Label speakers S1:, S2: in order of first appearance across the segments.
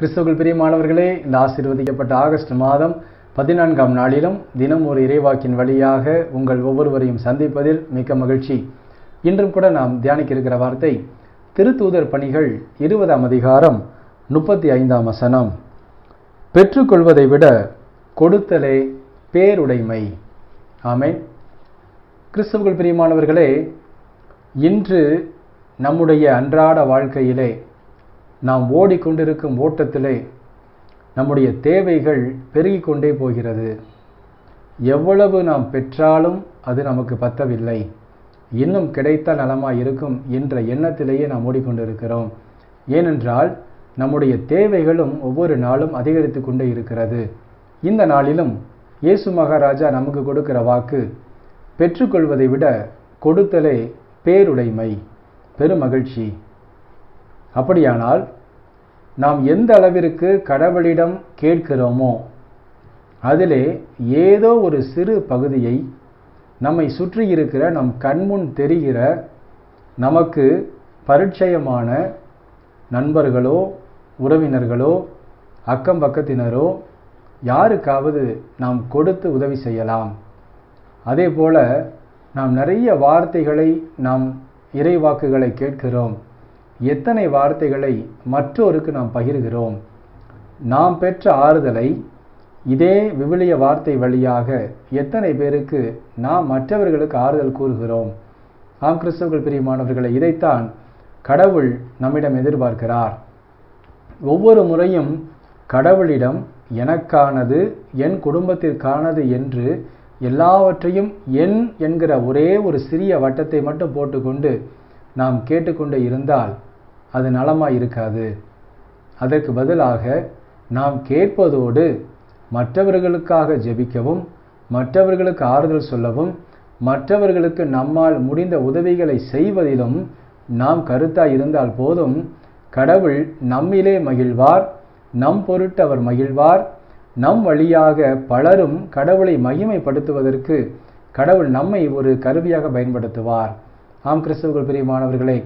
S1: கிறிஸ்துவுக்குள் பிரியமானவர்களே இந்த ஆசீர்வதிக்கப்பட்ட ஆகஸ்ட் மாதம் பதினான்காம் நாளிலும் தினம் ஒரு இறைவாக்கின் வழியாக உங்கள் ஒவ்வொருவரையும் சந்திப்பதில் மிக்க மகிழ்ச்சி. இன்றும் கூட நாம் தியானிக்க இருக்கிற வார்த்தை திருத்தூதர் பணிகள் இருபதாம் அதிகாரம் முப்பத்தி ஐந்தாம் வசனம். பெற்றுக்கொள்வதை விட கொடுத்தலே பேருடைமை. ஆமென். பெரிய பிரியமானவர்களே இன்று நம்முடைய அன்றாட வாழ்க்கையிலே நாம் ஓடிக்கொண்டிருக்கும் ஓட்டத்திலே நம்முடைய தேவைகள் பெருகி கொண்டே போகிறது. எவ்வளவு நாம் பெற்றாலும் அது நமக்கு பத்தவில்லை. இன்னும் கிடைத்தால் நலமாக இருக்கும் என்ற எண்ணத்திலேயே நாம் ஓடிக்கொண்டிருக்கிறோம். ஏனென்றால் நம்முடைய தேவைகளும் ஒவ்வொரு நாளும் அதிகரித்து கொண்டே இருக்கிறது. இந்த நாளிலும் இயேசு மகாராஜா நமக்கு கொடுக்கிற வாக்கு பெற்றுக்கொள்வதை விட கொடுத்தலே பேருடைமை. பெருமகிழ்ச்சி. அப்படியானால் நாம் எந்த அளவிற்கு கடவுளிடம் கேட்கிறோமோ அதிலே ஏதோ ஒரு சிறு பகுதியை நம்மை சுற்றி இருக்கிற நம் கண்முன் தெரிகிற நமக்கு பரிச்சயமான நண்பர்களோ உறவினர்களோ அக்கம் பக்கத்தினரோ யாருக்காவது நாம் கொடுத்து உதவி செய்யலாம். அதே போல நாம் நிறைய வார்த்தைகளை நாம் இறைவாக்குகளை கேட்கிறோம். எத்தனை வார்த்தைகளை மற்றோருக்கு நாம் பகிர்கிறோம்? நாம் பெற்ற ஆறுதலை இதே விவிலிய வார்த்தை வழியாக எத்தனை பேருக்கு நாம் மற்றவர்களுக்கு ஆறுதல் கூறுகிறோம்? ஆம் கிறிஸ்தவர்கள் பிரியமானவர்களை இதைத்தான் கடவுள் நம்மிடம் எதிர்பார்க்கிறார். ஒவ்வொரு முறையும் கடவுளிடம் எனக்கானது என் குடும்பத்திற்கானது என்று எல்லாவற்றையும் என் என்கிற ஒரே ஒரு சிறிய வட்டத்தை மட்டும் போட்டுக்கொண்டு நாம் கேட்டுக்கொண்டே இருந்தால் அது நலமாக இருக்காது அதற்கு பதிலாக நாம் கேட்பதோடு மற்றவர்களுக்காக ஜெபிக்கவும் மற்றவர்களுக்கு ஆறுதல் சொல்லவும் மற்றவர்களுக்கு நம்மால் முடிந்த உதவிகளை செய்வதிலும் நாம் கருத்தாய் இருந்தால் போதும். கடவுள் நம்மிலே மகிழ்வார் நம் பொருட்டு அவர் மகிழ்வார். நம் வழியாக பலரும் கடவுளை மகிமைப்படுத்துவதற்கு கடவுள் நம்மை ஒரு கருவியாக பயன்படுத்துவார். ஆம் கிறிஸ்தவர்கள் பிரியமானவர்களே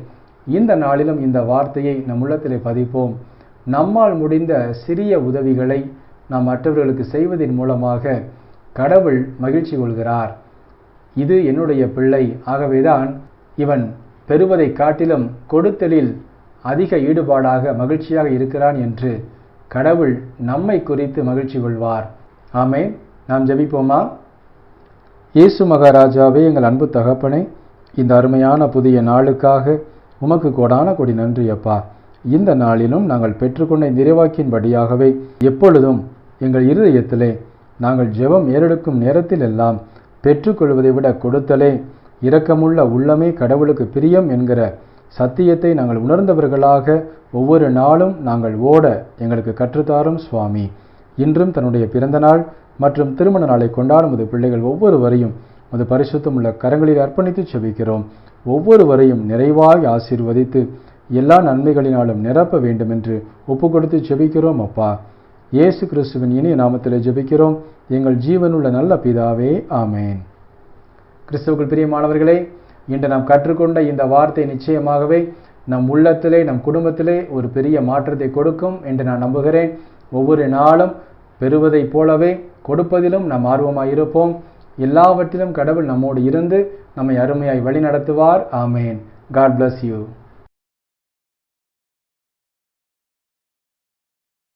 S1: இந்த நாளிலும் இந்த வார்த்தையை நம் உள்ளத்திலே பதிப்போம். நம்மால் முடிந்த சிறிய உதவிகளை நாம் மற்றவர்களுக்கு செய்வதன் மூலமாக கடவுள் மகிழ்ச்சி கொள்கிறார். இது என்னுடைய பிள்ளை. ஆகவேதான் இவன் பெறுவதை காட்டிலும் கொடுத்தலில் அதிக ஈடுபாடாக மகிழ்ச்சியாக இருக்கிறான் என்று கடவுள் நம்மை குறித்து மகிழ்ச்சி கொள்வார். ஆமே நாம் ஜபிப்போமா? இயேசு மகாராஜாவே எங்கள் அன்பு தகப்பனே இந்த அருமையான புதிய நாளுக்காக உமக்கு கோடான கொடி நன்றி அப்பா. இந்த நாளிலும் நாங்கள் பெற்றுக்கொண்ட நிறைவாக்கின்படியாகவே எப்பொழுதும் எங்கள் இருதயத்திலே நாங்கள் ஜெபம் ஏறெடுக்கும் நேரத்தில் எல்லாம் பெற்றுக்கொள்வதை விட கொடுத்தலே இரக்கமுள்ள உள்ளமே கடவுளுக்கு பிரியம் என்கிற சத்தியத்தை நாங்கள் உணர்ந்தவர்களாக ஒவ்வொரு நாளும் நாங்கள் ஓட எங்களுக்கு கற்றுத்தாரும் சுவாமி. இன்றும் தன்னுடைய பிறந்த நாள் மற்றும் திருமண நாளை கொண்டாடும் அது பிள்ளைகள் ஒவ்வொருவரையும் அது பரிசுத்தம் உள்ள கரங்களில் அர்ப்பணித்து செபிக்கிறோம். ஒவ்வொருவரையும் நிறைவாய் ஆசீர்வதித்து எல்லா நன்மைகளினாலும் நிரப்ப வேண்டும் என்று ஒப்பு கொடுத்து ஜெபிக்கிறோம் அப்பா. இயேசு கிறிஸ்துவின் இனிய நாமத்தில் ஜெபிக்கிறோம். எங்கள் ஜீவனுள்ள நல்ல பிதாவே ஆமேன். கிறிஸ்துவுக்குள் பிரியமானவர்களே இன்று நாம் கற்றுக்கொண்ட இந்த வார்த்தை நிச்சயமாகவே நம் உள்ளத்திலே நம் குடும்பத்திலே ஒரு பெரிய மாற்றத்தை கொடுக்கும் என்று நான் நம்புகிறேன். ஒவ்வொரு நாளும் பெறுவதைப் போலவே கொடுப்பதிலும் நாம் ஆர்வமாக இருப்போம் எல்லாவற்றிலும் கடவுள் நம்மோடு இருந்து நம்மை அருமையாய் வழி நடத்துவார் ஆமேன். God bless you